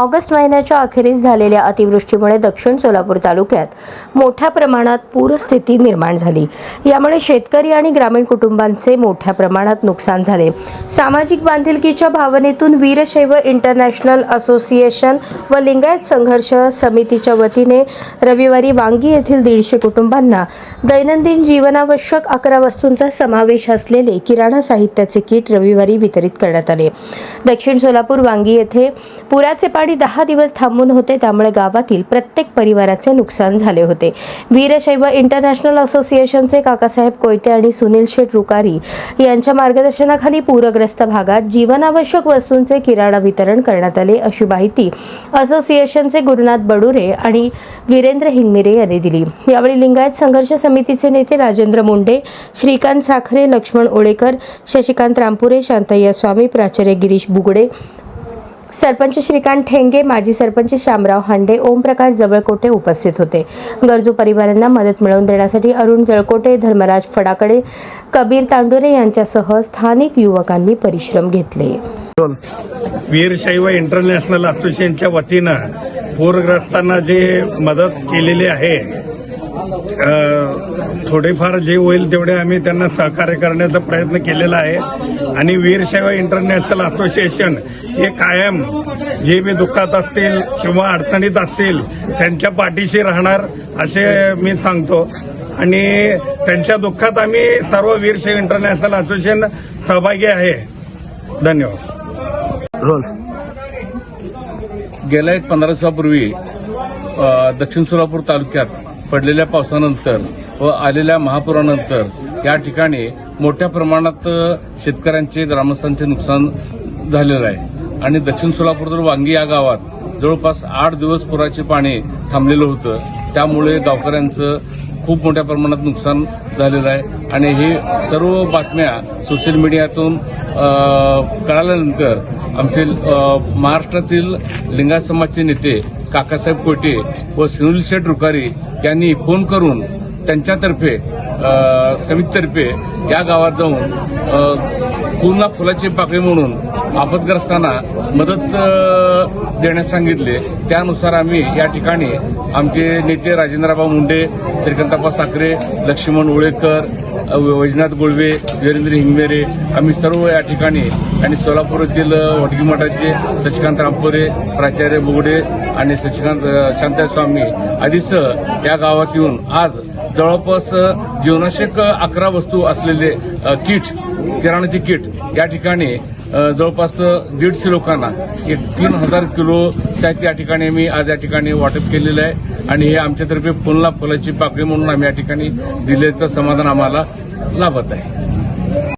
August महिन्याच्या अखेरीस झालेल्या अतिवृष्टीमुळे दक्षिण सोलापूर तालुक्यात मोठ्या प्रमाणात पूरस्थिती निर्माण झाली. यामुळे शेतकरी आणि ग्रामीण कुटुंबांचे मोठ्या प्रमाणात नुकसान झाले. सामाजिक बांधिलकीच्या भावनेतून वीरशैव इंटरनॅशनल असोसिएशन व लिंगायत संघर्ष समितीच्या वतीने रविवारी वांगी येथील दीडशे कुटुंबांना दैनंदिन जीवनावश्यक अकरा वस्तूंचा समावेश असलेले किराणा साहित्याचे किट रविवारी वितरित करण्यात आले. दक्षिण सोलापूर वांगी येथे पुराचे पाणी दहा दिवस थांबून होते त्यामुळे गावातील प्रत्येक परिवाराचे नुकसान झाले होते. वीरशैव इंटरनॅशनल असोसिएशनचे काकासाहेब कोयटे आणि सुनील शेठ रुकारी यांच्या मार्गदर्शनाखाली पूरग्रस्त भागात जीवनावश्यक वस्तूंचे किराणा वितरण करण्यात आले अशी माहिती असोसिएशनचे गुरुनाथ बडुरे आणि वीरेंद्र हिंगमिरे यांनी दिली. यावेळी लिंगायत संघर्ष समितीचे नेते राजेंद्र मुंडे श्रीकांत साखरे लक्ष्मण ओळेकर शशिकांत रामपुरे शांतय्या स्वामी प्राचार्य गिरीश बुगडे सरपंच श्रीकांत ठेंगे माजी सरपंच श्यामराव हांडे ओमप्रकाश जवळकोटे उपस्थित होते. गरजू परिवारांना मदत मिळवून देण्यासाठी अरुण जळकोटे धर्मराज फडाकडे कबीर तांडुरे यांच्यासह स्थानिक युवकांनी परिश्रम घेतले. वीरशैव इंटरनॅशनल असोसिएशनच्या वतीनं पूरग्रस्तांना जे मदत केलेली आहे थोडेफार जे होईल तेवढे आम्ही त्यांना सहकार्य करण्याचा प्रयत्न केलेला आहे. आणि वीरशैव इंटरनॅशनल असोसिएशन हे कायम जे बी दुःखात असतील किंवा अडचणीत असतील त्यांच्या पाठीशी राहणार असे मी सांगतो. आणि त्यांच्या दुःखात आम्ही सर्व वीरशैव इंटरनॅशनल असोसिएशन सहभागी आहे. धन्यवाद. रोल. गेल्या एक पंधरा दिवसापूर्वी दक्षिण सोलापूर तालुक्यात पडलेल्या पावसानंतर व आलेल्या महापुरानंतर या ठिकाणी मोठ्या प्रमाणात शेतकऱ्यांचे ग्रामस्थांचे नुकसान झालेलं आहे. आणि दक्षिण सोलापूर वांगी या गावात जवळपास आठ दिवस पुराचे पाणी थांबलेलं होतं. त्यामुळे गावकऱ्यांचं खूप मोठ्या प्रमाणात नुकसान झालेलं आहे. आणि हे सर्व बातम्या सोशल मीडियातून कळाल्यानंतर आमचे महाराष्ट्रातील लिंगा समाजचे नेते काकासाहेब कोटे व सुनील शेठ रुकारी यांनी फोन करून त्यांच्यातर्फे समितीतर्फे या गावात जाऊन पूर्णा पूर्ण फुलाची पाकळी म्हणून आपदग्रस्तांना मदत देण्यास सांगितले. त्यानुसार आम्ही या ठिकाणी आमचे नेते राजेंद्रबाब मुंडे श्रीकांताप्पा साखरे लक्ष्मण उळेकर वैजनाथ गुळवे वीरेंद्र हिंगमेरे आम्ही सर्व या ठिकाणी आणि सोलापूर येथील वटगी वडगी मठाचे सचिकांत रामपुरे प्राचार्य बुगडे आणि सचिकांत अ, शांताय स्वामी आदीसह या गावात येऊन आज जवळपास जीवनाशक अकरा वस्तू असलेले किट किराणाचे किट या ठिकाणी जवळपास दीडशे लोकांना एक तीन हजार किलो साहित्य या ठिकाणी आम्ही आज या ठिकाणी वाटप केलेलं आहे. आणि हे आमच्यातर्फे पुन्हा फुलाची पाकळी म्हणून आम्ही या ठिकाणी दिल्याचं समाधान आम्हाला लाभत आहे.